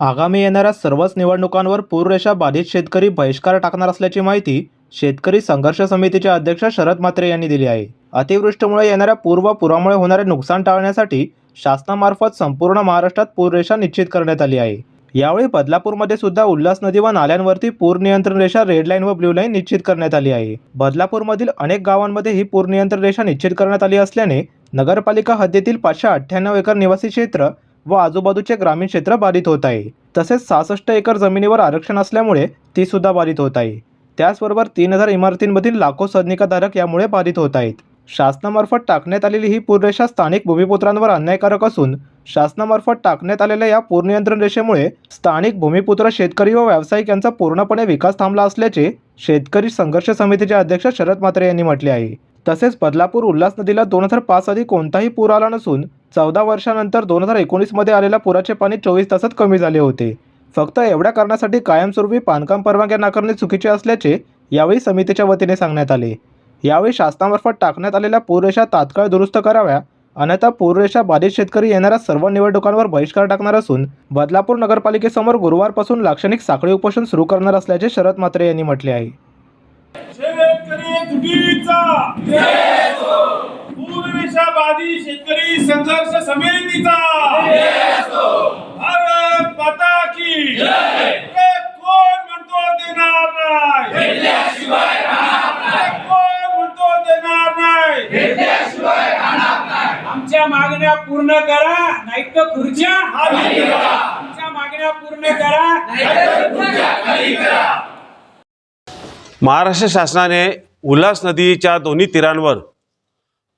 आगामी येणाऱ्या सर्वच निवडणुकांवर पूररेषा बाधित शेतकरी बहिष्कार टाकणार असल्याची माहिती शेतकरी संघर्ष समितीचे अध्यक्ष शरद म्हात्रे यांनी दिली आहे. अतिवृष्टीमुळे येणाऱ्या पूर व पुरामुळे होणारे नुकसान टाळण्यासाठी शासनामार्फत संपूर्ण महाराष्ट्रात पूररेषा निश्चित करण्यात आली आहे. यावेळी बदलापूरमध्ये सुद्धा उल्हास नदी व नाल्यांवरती पूर नियंत्रण रेषा रेड लाईन व ब्ल्यू लाईन निश्चित करण्यात आली आहे. बदलापूरमधील अनेक गावांमध्ये ही पूर नियंत्रण रेषा निश्चित करण्यात आली असल्याने नगरपालिका हद्दीतील पाचशे अठ्ठ्याण्णव एकर निवासी क्षेत्र व आजूबाजूचे ग्रामीण क्षेत्र बाधित होत आहे. तसेच सहासष्ट एकर जमिनीवर आरक्षण असल्यामुळे ती सुद्धा बाधित होत आहे. त्याचबरोबर तीन हजार इमारतींमधील लाखो सदनिकाधारक यामुळे बाधित होत आहेत. शासनामार्फत टाकण्यात आलेली ही पूररेषा स्थानिक भूमिपुत्रांवर अन्यायकारक असून शासनामार्फत टाकण्यात आलेल्या या पूरनियंत्रण रेषेमुळे स्थानिक भूमिपुत्र शेतकरी व व्यावसायिक यांचा पूर्णपणे विकास थांबला असल्याचे शेतकरी संघर्ष समितीचे अध्यक्ष शरद म्हात्रे यांनी म्हटले आहे. तसेच बदलापूर उल्हास नदीला दोन हजार पाच आधी कोणताही पूर आला नसून चौदा वर्षानंतर दोन हजार एकोणीसमध्ये आलेल्या पुराचे पाणी चोवीस तासात कमी झाले होते. फक्त एवढ्या कारणासाठी कायमस्वरूपी बांधकाम परवानग्या नाकारणे चुकीचे असल्याचे यावेळी समितीच्या वतीने सांगण्यात आले. यावेळी शासनामार्फत टाकण्यात आलेल्या पूररेषा तात्काळ दुरुस्त कराव्या अन्यथा पूररेषा बाधित शेतकरी येणाऱ्या सर्व निवडणुकांवर बहिष्कार टाकणार असून बदलापूर नगरपालिकेसमोर गुरुवारपासून लाक्षणिक साखळी उपोषण सुरू करणार असल्याचे शरद म्हात्रे यांनी म्हटले आहे शेतकरी तुटीचा पूर्वेशा बाधित शेतकरी संघर्ष समितीचा. भारत माता की कोण म्हणतो देणार नाही. कोण म्हणतो देणार नाही. आमच्या मागण्या पूर्ण करा नाही तर खुर्च्या. आमच्या मागण्या पूर्ण करा नाही महाराष्ट्र शासनाने उल्हास नदीच्या दोन्ही तीरांवर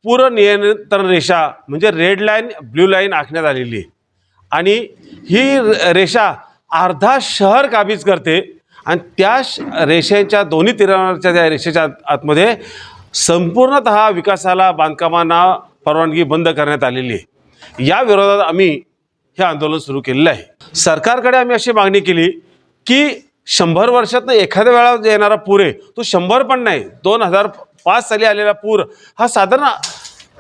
पूर नियंत्रण रेषा म्हणजे रेड लाईन ब्ल्यू लाईन आखण्यात आलेली आहे. आणि ही र- रेषा अर्धा शहर काबीज करते आणि त्या श- रेषेच्या दोन्ही तिरांवरच्या त्या रेषेच्या आतमध्ये संपूर्णत विकासाला बांधकामांना परवानगी बंद करण्यात आलेली आहे. या विरोधात आम्ही हे आंदोलन सुरू केलेलं आहे. सरकारकडे आम्ही अशी मागणी केली की शंभर वर्षातनं एखाद्या वेळा येणारा पूर आहे तो शंभर पण नाही दोन हजार पाच साली आलेला पूर हा साधारण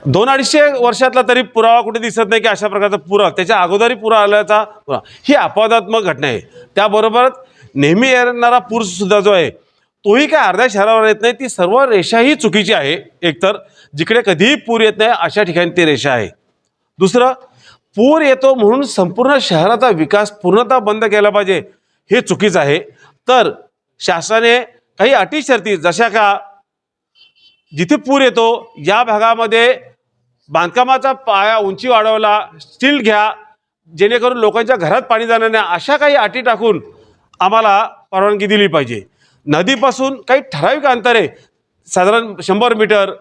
दोन अडीचशे वर्षातला तरी पुरावा कुठे दिसत नाही की अशा प्रकारचा पुरा त्याच्या अगोदरही पुरा आल्याचा पुरा. ही अपवादात्मक घटना आहे. त्याबरोबरच नेहमी येणारा पूरसुद्धा जो आहे तोही काय अर्ध्या शहरावर येत नाही ती सर्व रेषाही चुकीची आहे एकतर. जिकडे कधीही पूर येत नाही अशा ठिकाणी ती रेषा आहे. दुसरं पूर येतो म्हणून संपूर्ण शहराचा विकास पूर्णतः बंद केला पाहिजे हे चुकीचं आहे. तर शासनाने काही अटी शर्ती जशा का जिथे पूर येतो या भागामध्ये बांधकामाचा पाया उंची वाढवला स्टील घ्या जेणेकरून लोकांच्या घरात पाणी जाणार नाही अशा काही अटी टाकून आम्हाला परवानगी दिली पाहिजे. नदीपासून काही ठराविक अंतर आहे साधारण शंभर मीटर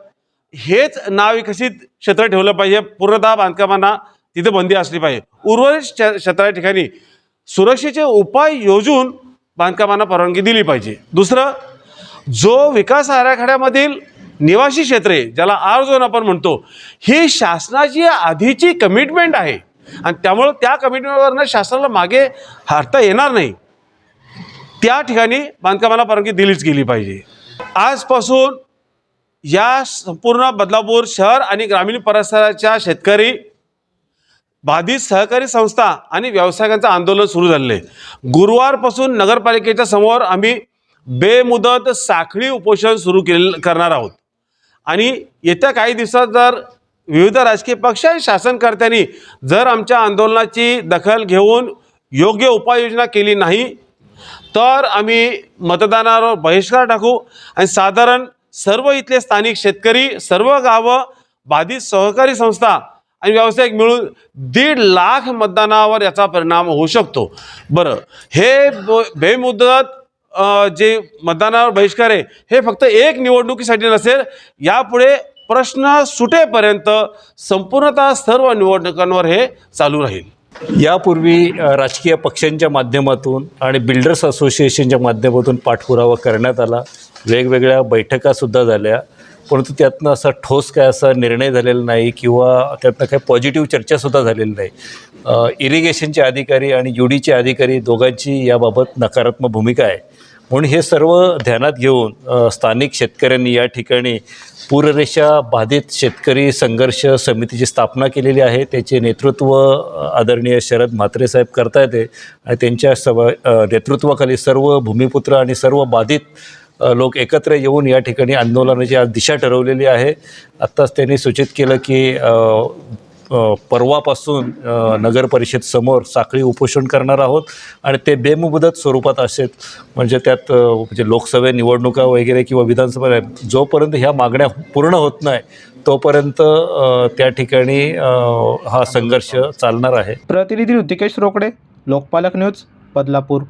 हेच नाविकसित क्षेत्र ठेवलं पाहिजे. पूर्णतः बांधकामांना तिथे बंदी असली पाहिजे. उर्वरित क्ष- क्षेत्रा ठिकाणी सुरक्षेचे उपाय योजून बांधकामांना परवानगी दिली पाहिजे. दुसरं जो विकास आराखड्यामधील निवासी क्षेत्रे ज्याला आर झोन आपण म्हणतो. ही शासनाची आधीची कमिटमेंट आहे. आणि त्यामुळं त्या कमिटमेंटवरनं शासनाला मागे हटता येणार नाही. त्या ठिकाणी बांधकामाला परवानगी दिलीच गेली पाहिजे. आजपासून या संपूर्ण बदलापूर शहर आणि ग्रामीण परिसराच्या शेतकरी बाधित सहकारी संस्था आणि व्यावसायिकांचं आंदोलन सुरू झालेलं आहे. गुरुवारपासून नगरपालिकेच्या समोर आम्ही बेमुदत साखळी उपोषण सुरू केले करणार आहोत. आणि येत्या काही दिवसात जर विविध राजकीय पक्ष आणि शासनकर्त्यांनी जर आमच्या आंदोलनाची दखल घेऊन योग्य उपाययोजना केली नाही तर आम्ही मतदानावर बहिष्कार टाकू आणि साधारण सर्व इथले स्थानिक शेतकरी सर्व गावं बाधित सहकारी संस्था आणि व्यावसायिक मिळून दीड लाख मतदानावर याचा परिणाम होऊ शकतो. बरं हे ब- बेमुदत जे मतदानावर बहिष्कार आहे हे फक्त एक निवडणुकीसाठी नसेल यापुढे प्रश्न सुटेपर्यंत संपूर्णतः सर्व निवडणुकांवर हे चालू राहील. यापूर्वी राजकीय पक्षांच्या माध्यमातून आणि बिल्डर्स असोसिएशनच्या माध्यमातून पाठपुरावा करण्यात आला. वेगवेगळ्या बैठकासुद्धा झाल्या. परंतु त्यातनं असा ठोस काय असा निर्णय झालेला नाही किंवा त्यातनं काही पॉझिटिव्ह चर्चासुद्धा झालेली नाही. इरिगेशनचे अधिकारी आणि युडीचे अधिकारी दोघांची याबाबत नकारात्मक भूमिका आहे. म्हणून हे सर्व ध्यानात घेऊन स्थानिक शेतकऱ्यांनी या ठिकाणी पूररेषा बाधित शेतकरी संघर्ष समितीची स्थापना केलेली आहे. त्याचे नेतृत्व आदरणीय शरद म्हात्रे साहेब करता येते आणि त्यांच्या सव नेतृत्वाखाली सर्व भूमिपुत्र आणि सर्व बाधित लोक एकत्र येऊन या ठिकाणी आंदोलनाची आज दिशा ठरवलेली आहे. आत्ताच त्यांनी सूचित केलं की परवापासून नगरपरिषद नगर समोर साखळी उपोषण करणार आहोत आणि ते बेमुदत स्वरूपात असेल म्हणजे त्यात म्हणजे लोकसभा निवडणुका वगैरे किंवा विधानसभा जोपर्यंत ह्या मागण्या पूर्ण होत नाही तोपर्यंत त्या ठिकाणी हा संघर्ष चालणार आहे. प्रतिनिधी ऋतिकेश रोकडे लोकपालक न्यूज बदलापूर.